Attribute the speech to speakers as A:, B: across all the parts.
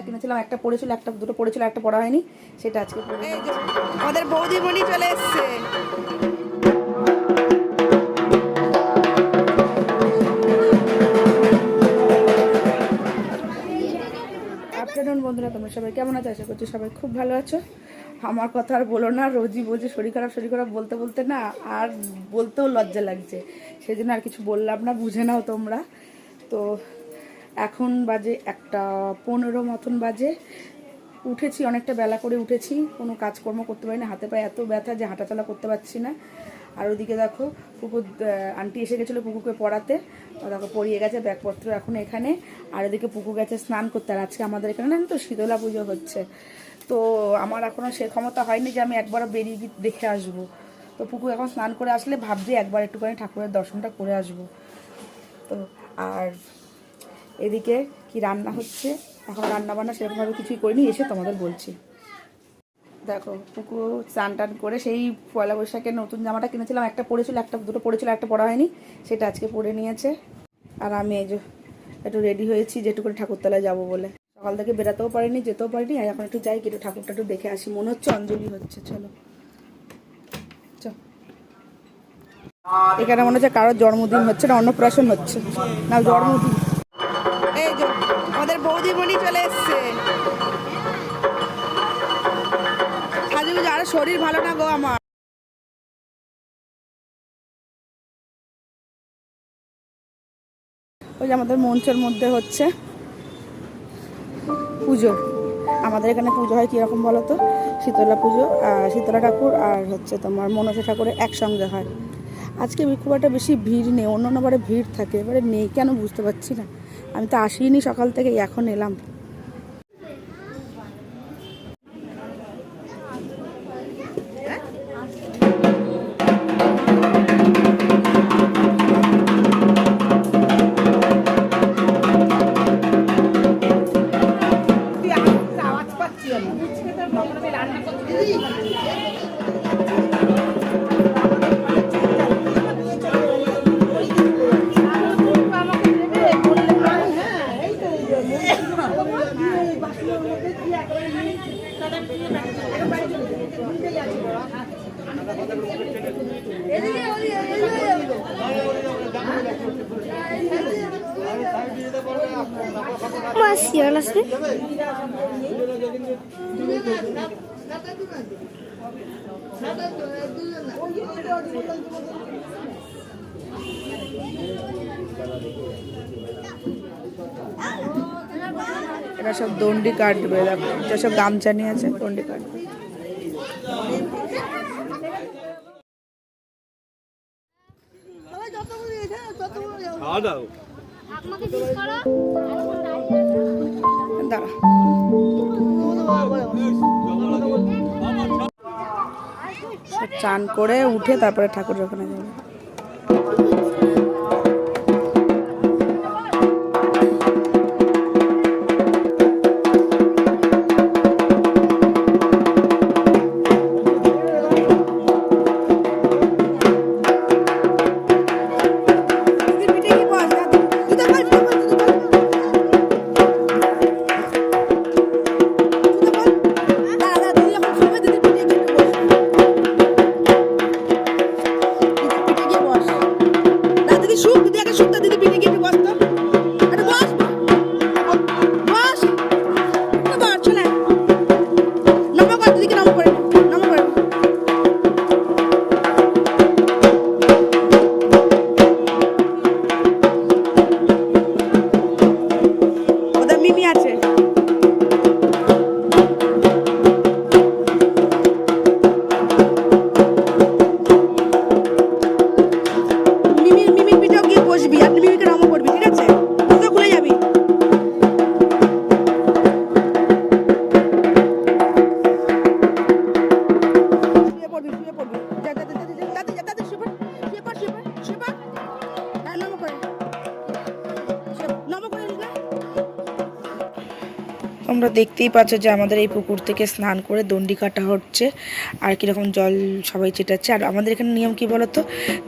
A: জামাটা কিনেছিলাম একটা পড়েছিল একটা দুটো পড়েছিল একটা পড়া হয়নি সেটা আজকে
B: আমাদের বৌদিমণি চলে এসছে।
A: আফটারনুন বন্ধুরা তোমরা সবাই কেমন আছো? আশা করছি সবাই খুব ভালো আছো। আমার কথা আর বলো না রোজই বলছে শরীর খারাপ শরীর খারাপ বলতে বলতে না আর বলতেও লজ্জা লাগছে। সেই জন্য আর কিছু বললাম না বুঝে নাও তোমরা। তো এখন বাজে একটা পনেরো মতন বাজে। উঠেছি, অনেকটা বেলা করে উঠেছি, কোনো কাজকর্ম করতে পারি না হাতে পায়ে এত ব্যথা যে হাঁটাচলা করতে পারছি না। আর ওদিকে দেখো, পুকুর আন্টি এসে গেছিল পুকুরকে পড়াতে। দেখো, পড়িয়ে গেছে, ব্যাগপত্র এখন এখানে। আর ওদিকে পুকুর গেছে স্নান করতে। আর আজকে আমাদের এখানে না তো শীতলা পুজো হচ্ছে। তো আমার এখনও সে ক্ষমতা হয়নি যে আমি একবারও বেরিয়ে দেখে আসব। তো পুকুর এখন স্নান করে আসলে ভাবছি একবার একটুখানি ঠাকুরের দর্শনটা করে আসব। তো, আর এদিকে কি রান্না হচ্ছে? এখন রান্না বান্না সেরকমভাবে কিছুই করিনি, এসে তোমাদের বলছি। দেখো পুকুর স্নান টান করে সেই পয়লা বৈশাখের নতুন জামাটা কিনেছিলাম, একটা পরেছিল একটা, দুটো পরেছিল একটা পরা হয়নি, সেটা আজকে পরে নিয়েছে। আর আমি এই যে একটু রেডি হয়েছি যেটুকু করে ঠাকুরতলায় যাব বলে। সকাল থেকে বেরাতেও পারিনি, যেতেও পারিনি, আর এখন একটু যাই কি একটু ঠাকুরটা একটু দেখে আসি। মনে হচ্ছে অঞ্জলি হচ্ছে চল। এখানে মনে হচ্ছে কারোর জন্মদিন হচ্ছে না, অন্নপ্রাশন হচ্ছে। না, জন্মদিন।
B: সাজু আর শরীর ভালো না গো আমার।
A: ওই যে আমাদের মঞ্চের মধ্যে হচ্ছে পুজো। আমাদের এখানে পুজো হয় কীরকম বলো তো? শীতলা পুজো আর শীতলা ঠাকুর আর হচ্ছে তোমার মনসা ঠাকুরের একসঙ্গে হয়। আজকে খুব একটা বেশি ভিড় নেই অন্য অন্যবারে ভিড় থাকে, এবারে নেই, কেন বুঝতে পারছি না। আমি তো আসিনি সকাল থেকে এখন এলাম।
C: Mas আছে?
A: এরা সব দণ্ডি কাটবে দেখো এটা সব গামছা নিয়ে আছে দণ্ডি কাটবে। চান করে উঠে তারপরে ঠাকুরের ওখানে যাবে।
B: দিদি আগে
A: তোমরা দেখতেই পাচ্ছ যে আমাদের এই পুকুর থেকে স্নান করে দণ্ডি কাটা হচ্ছে, আর কীরকম জল সবাই চেটাচ্ছে আর আমাদের এখানে নিয়ম কি বলতো?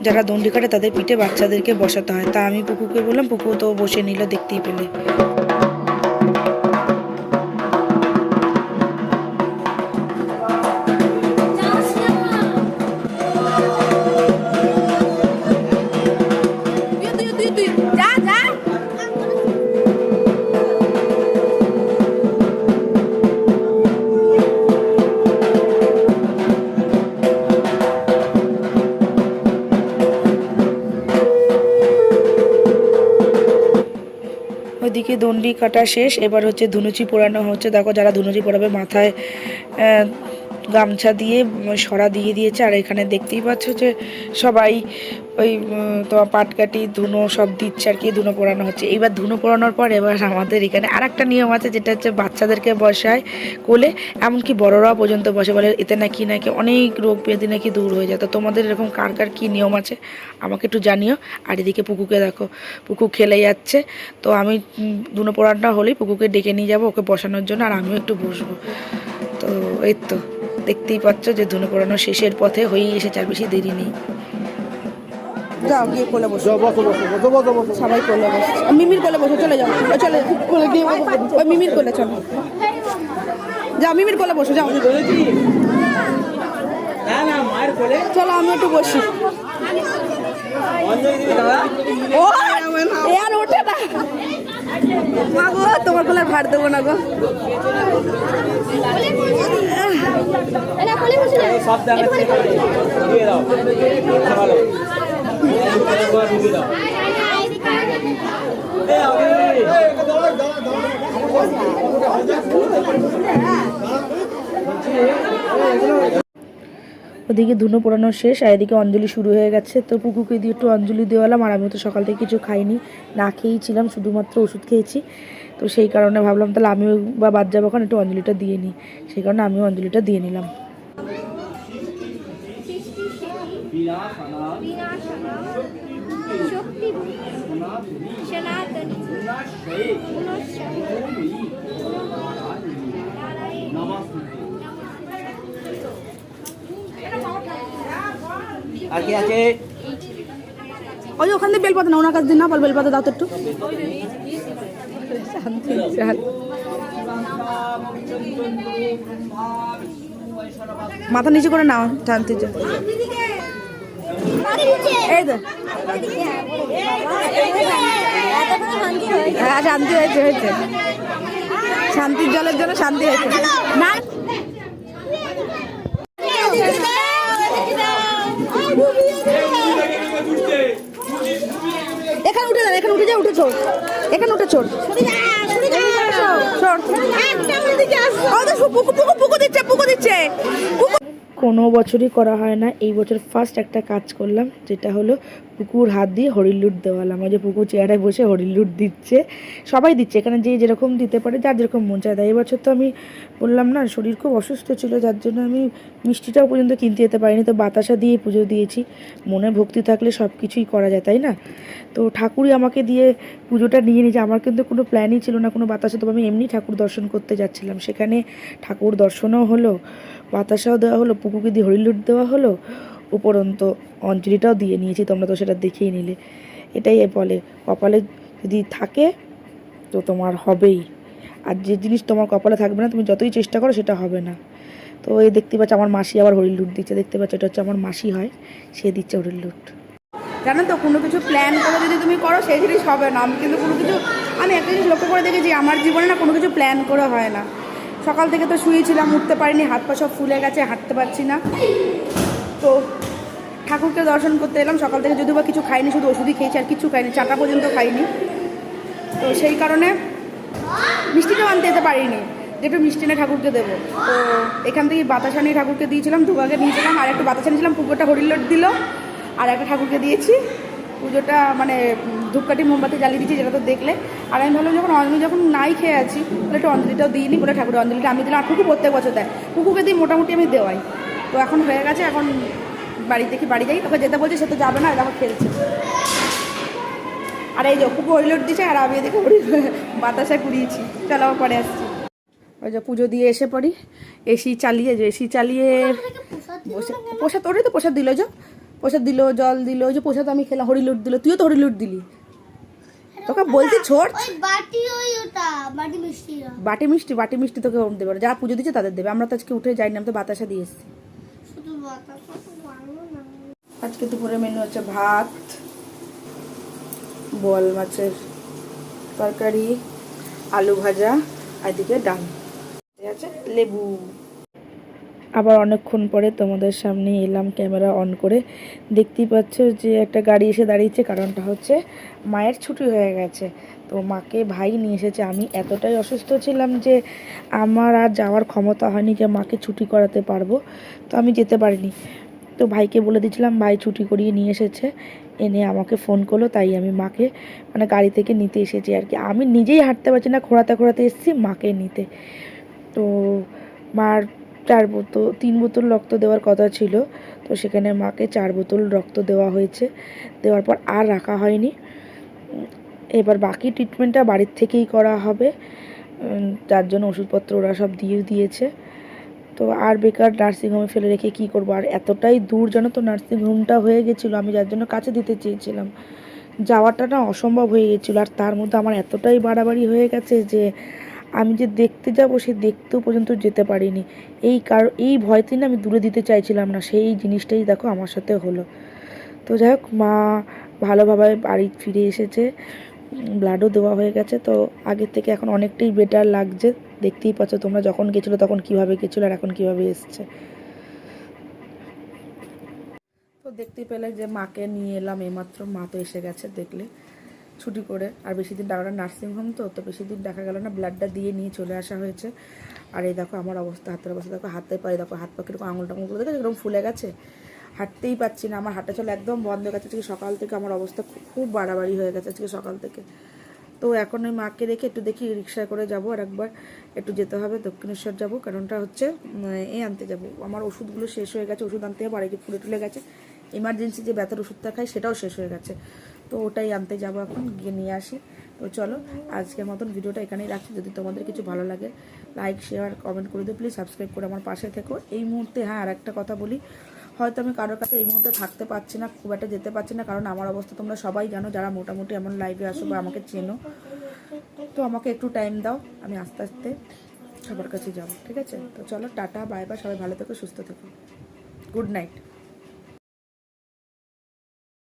A: যারা দণ্ডি কাটে তাদের পিঠে বাচ্চাদেরকে বসাতে হয়। তা আমি পুকুরকে বললাম, পুকুর তো বসে নিল, দেখতেই পেলে। ওইদিকে দণ্ডি কাটা শেষ। এবার হচ্ছে ধুনুচি পোড়ানো হচ্ছে। দেখো যারা ধুনুচি পোড়াবে মাথায় গামছা দিয়ে সরা দিয়ে দিয়েছে। আর এখানে দেখতেই পাচ্ছ যে সবাই ওই তোমার পাটকাটি ধুনো সব দিচ্ছে আর কি, ধুনো পোড়ানো হচ্ছে। এইবার ধুনো পোড়ানোর পর এবার আমাদের এখানে আর একটা নিয়ম আছে, যেটা হচ্ছে বাচ্চাদেরকে বসায় কোলে। এমনকি বড়রাও পর্যন্ত বসে বলে, এতে নাকি নাকি অনেক রোগ ব্যাধি নাকি দূর হয়ে যায়। তো তোমাদের এরকম কার কার কী নিয়ম আছে, আমাকে একটু জানিও। আর এদিকে পুকুকে দেখো পুকু খেলে যাচ্ছে। তো আমি ধুনো পোড়ানোটা হলেই পুকুকে ডেকে নিয়ে যাব ওকে বসানোর জন্য, আর আমিও একটু বসবো। তো এই তো। দেখতেই পাচ্ছ যে ধুনো পোড়ানো শেষের পথে হয়েই এসেছে আর বেশি দেরি নেই।
B: যাও গিয়ে কোলে বসো।
C: যাও বসো বসো বসো বসো বসো।
B: সবাই কোলে বসো। মিমির কোলে বসো চলে যাও। চলে কোলে গিয়ে ওই মিমির কোলে চলো। যাও মিমির কোলে বসো যাও।
D: না না মায়ের কোলে
B: চলো আমি একটু বসি। ও আর ওঠে না। মা গো তোমার কোলে আর ভার দেবো না গো
D: সব
A: ওদিকে ধুনো পোড়ানো শেষ, আর এদিকে অঞ্জলি শুরু হয়ে গেছে। তো পুকুকে দিয়ে একটু অঞ্জলি দেওয়ালাম, আর আমি তো সকাল থেকে কিছু খাইনি, না খেয়েই ছিলাম শুধুমাত্র ওষুধ খেয়েছি। তো সেই কারণে ভাবলাম তাহলে আমিও বা বাদ যাব এখন, একটু অঞ্জলিটা দিয়ে নিই। সেই কারণে আমিও অঞ্জলিটা দিয়ে নিলাম।
E: সনাতনী।
D: আর কি আছে?
B: ওই ওখান থেকে বেলপাতা না, ওনার কাছে না বল বেলপাতা, দাও তো একটু। মাথা নিচে করে নাও, শান্তি চাল। এই তো হ্যাঁ শান্তি হয়েছে হয়েছে। শান্তির জলের জন্য শান্তি হয়েছে। না এখানে উঠে যান এখানে উঠে যা উঠে চোর এখানে উঠে পুকু
A: কোনো বছরই করা হয় না। এই বছর ফার্স্ট একটা কাজ করলাম, যেটা হলো পুকুর হাত দিয়ে হরির লুট দেওয়ালাম ওই যে পুকুর চেয়ারে বসে হরির লুট দিচ্ছে, সবাই দিচ্ছে, এখানে যে যেরকম দিতে পারে, যার যেরকম মন চায়। দেয় এই বছর তো আমি বললাম না, শরীর খুব অসুস্থ ছিল, যার জন্য আমি মিষ্টিটাও পর্যন্ত কিনতে যেতে পারিনি, তো বাতাসা দিয়ে পুজো দিয়েছি। মনে ভক্তি থাকলে সব কিছুই করা যায়, তাই না? তো ঠাকুরই আমাকে দিয়ে পুজোটা নিয়ে নিয়েছে, আমার কিন্তু কোনো প্ল্যানই ছিল না, কোনো বাতাসা, তবে আমি এমনি ঠাকুর দর্শন করতে যাচ্ছিলাম। সেখানে ঠাকুর দর্শনও হলো, বাতাসাও দেওয়া হলো, পুকুরকে দিয়ে হরিলুট দেওয়া হলো উপরন্ত অঞ্জলিটাও দিয়ে নিয়েছি, তোমরা তো সেটা দেখেই নিলে। এটাই বলে, কপালে যদি থাকে, তো তোমার হবেই। আর যে জিনিস তোমার কপালে থাকবে না, তুমি যতই চেষ্টা করো সেটা হবে না। তো এই দেখতে পাচ্ছ, আমার মাসি আবার হরিল লুট দিচ্ছে। দেখতে পাচ্ছ, এটা হচ্ছে আমার মাসি হয়, সে দিচ্ছে হরিল লুট।
B: জানো তো, কোনো কিছু প্ল্যান করে যদি তুমি করো, সেই জিনিস হবে না। আমি কিন্তু কোনো কিছু, আমি একটা জিনিস লক্ষ্য করে দেখেছি, আমার জীবনে না কোনো কিছু প্ল্যান করে হয় না। সকাল থেকে তো শুয়েছিলাম, উঠতে পারিনি, হাত পা সব ফুলে গেছে, হাঁটতে পারছি না। তো ঠাকুরকে দর্শন করতে এলাম, সকাল থেকে যদিও বা কিছু খাইনি, শুধু ওষুধই খেয়েছি আর কিছু খাইনি, চাটা পর্যন্ত খাইনি। তো সেই কারণে মিষ্টিটাও আনতে যেতে পারিনি যে একটু মিষ্টি না ঠাকুরকে দেবো। তো এখান থেকে বাতাসা নিয়ে ঠাকুরকে দিয়েছিলাম দুভাগে নিয়েছিলাম, আর একটু বাতাসা নিয়েছিলাম পুকুরটা হরিল্লোট দিল, আর একটা ঠাকুরকে দিয়েছি। পুজোটা মানে ধূপকাঠি মোমবাতি জ্বালিয়ে দিয়েছি, যেটা তো দেখলে। আর আমি ভাবলাম যখন অঞ্জলি যখন নাই খেয়ে আছি, তাহলে একটু অঞ্জলিটাও দিইনি, বলে ঠাকুরের অঞ্জলিটা আমি দিলাম। আর কুকু প্রত্যেক বছর দেয়। কুকুকে দিই মোটামুটি আমি দেওয়াই। তো এখন হয়ে গেছে এখন বাড়ি থেকে বাড়ি যাই। তোকে যেতে বলছে সে তো যাবে না দেখো খেলছে। আর এই যে হরিলোট দিচ্ছে আর আমি এদিকে বাতাসা কুড়িয়েছি। চলো পরে আসছি। ওই যে পুজো দিয়ে এসে পড়ি। এসি চালিয়ে যে এসি চালিয়ে বসে প্রসাদ ওটাই তো প্রসাদ দিল যে প্রসাদ দিল জল দিল ওই যে প্রসাদ আমি খেলাম হরিলুট দিল। তুইও তো হরিলুট দিলি। তোকে বলছি ছোট।
E: বাটি মিষ্টি।
A: বাটি মিষ্টি বাটি মিষ্টি তোকে দেবে। যারা পুজো দিচ্ছে তাদের দেবে। আমরা তো আজকে উঠে যাইনি আমি তো বাতাসা দিয়ে এসেছি
E: শুধু বাতাসা তো ভালো না
A: আজকে দুপুরে মেনু হচ্ছে ভাত বল মাছের তরকারি, আলু ভাজা এদিকে ডাল। আছে লেবু। আবার অনেকক্ষণ পরে তোমাদের সামনে এলাম ক্যামেরা অন করে। দেখতেই পাচ্ছ যে একটা গাড়ি এসে দাঁড়িয়েছে, কারণটা হচ্ছে মায়ের ছুটি হয়ে গেছে। তো মাকে ভাই নিয়ে এসেছে। আমি এতটাই অসুস্থ ছিলাম যে আমার আর যাওয়ার ক্ষমতা হয়নি যে মাকে ছুটি করাতে পারব। তো আমি যেতে পারিনি। তো ভাইকে বলে দিয়েছিলাম, ভাই ছুটি করিয়ে নিয়ে এসেছে। এনে আমাকে ফোন করল, তাই আমি মাকে মানে গাড়ি থেকে নিতে এসেছি আর কি। আমি নিজেই হাঁটতে পারছি না খোঁড়াতে খোঁড়াতে এসেছি মাকে নিতে। তো মার চার বোতল তিন বোতল রক্ত দেওয়ার কথা ছিল। তো সেখানে মাকে চার বোতল রক্ত দেওয়া হয়েছে। দেওয়ার পর আর রাখা হয়নি। এবার বাকি ট্রিটমেন্টটা বাড়ির থেকেই করা হবে। যার জন্য ওষুধপত্র ওরা সব দিয়ে দিয়েছে। তো আর বেকার নার্সিংহোমে ফেলে রেখে কী করব? আর এতটাই দূর যেন তো নার্সিংহোমটা হয়ে গেছিল, আমি যার জন্য কাছে দিতে চেয়েছিলাম। যাওয়াটা না অসম্ভব হয়ে গেছিল, আর তার মধ্যে আমার এতটাই বাড়াবাড়ি হয়ে গেছে যে আমি যে দেখতে যাব সে দেখতেও পর্যন্ত যেতে পারিনি। এই কার, এই ভয়তে না আমি দূরে দিতে চাইছিলাম না, সেই জিনিসটাই দেখো আমার সাথে হলো। তো যাই হোক, মা ভালোভাবে বাড়ি ফিরে এসেছে। ব্লাডও দেওয়া হয়ে গেছে, তো আগের থেকে এখন অনেকটাই বেটার লাগছে। দেখতেই পাচ্ছ তোমরা যখন গেছিল তখন কীভাবে গেছিল আর এখন কীভাবে এসছে। তো দেখতেই পেলে যে মাকে নিয়ে এলাম, এইমাত্র মা তো এসে গেছে দেখলে। ছুটি করে, আর বেশি দিন ডাকাটা নার্সিংহোম তো তো বেশি দিন দেখা গেল না ব্লাডটা দিয়ে নিয়ে চলে আসা হয়েছে। আর এই দেখো আমার অবস্থা, হাতের অবস্থা, দেখো হাতে পায়ে, দেখো হাত পা কীরকম আঙুল টাঙুলগুলো দেখো এরকম ফুলে গেছে? হাঁটতেই পাচ্ছি না। আমার হাঁটা চলা একদম বন্ধ হয়ে গেছে। আজকে সকাল থেকে আমার অবস্থা খুব বাড়াবাড়ি হয়ে গেছে আজকে সকাল থেকে। তো এখন ওই মাকে রেখে একটু দেখি রিক্সায় করে যাব আর একবার একটু যেতে হবে। দক্ষিণেশ্বর যাব। কারণটা হচ্ছে এ আনতে যাব। আমার ওষুধগুলো শেষ হয়ে গেছে। ওষুধ আনতে হবে আর ফুলে টুলে গেছে এমার্জেন্সি যে ব্যথার ওষুধটা খাই, সেটাও শেষ হয়ে গেছে। তো ওটাই আনতে যাব এখন, গিয়ে নিয়ে আসি। তো চলো, আজকের মতন ভিডিওটা এখানেই রাখছি। যদি তোমাদের কিছু ভালো লাগে লাইক শেয়ার কমেন্ট করে দিও। প্লিজ সাবস্ক্রাইব করে আমার পাশে থেকো। এই মুহূর্তে হ্যাঁ আর একটা কথা বলি। হয়তো আমি কারোর কাছে এই মুহূর্তে থাকতে পারছি না, খুব একটা যেতে পারছি না, কারণ আমার অবস্থা তোমরা সবাই জানো, যারা মোটামুটি এমন লাইভে আসো বা আমাকে চেনো। তো আমাকে একটু টাইম দাও, আমি আস্তে আস্তে সবার কাছে যাব, ঠিক আছে? তো চলো, টাটা বাই বাই সবাই ভালো থেকো, সুস্থ থেকো। Good night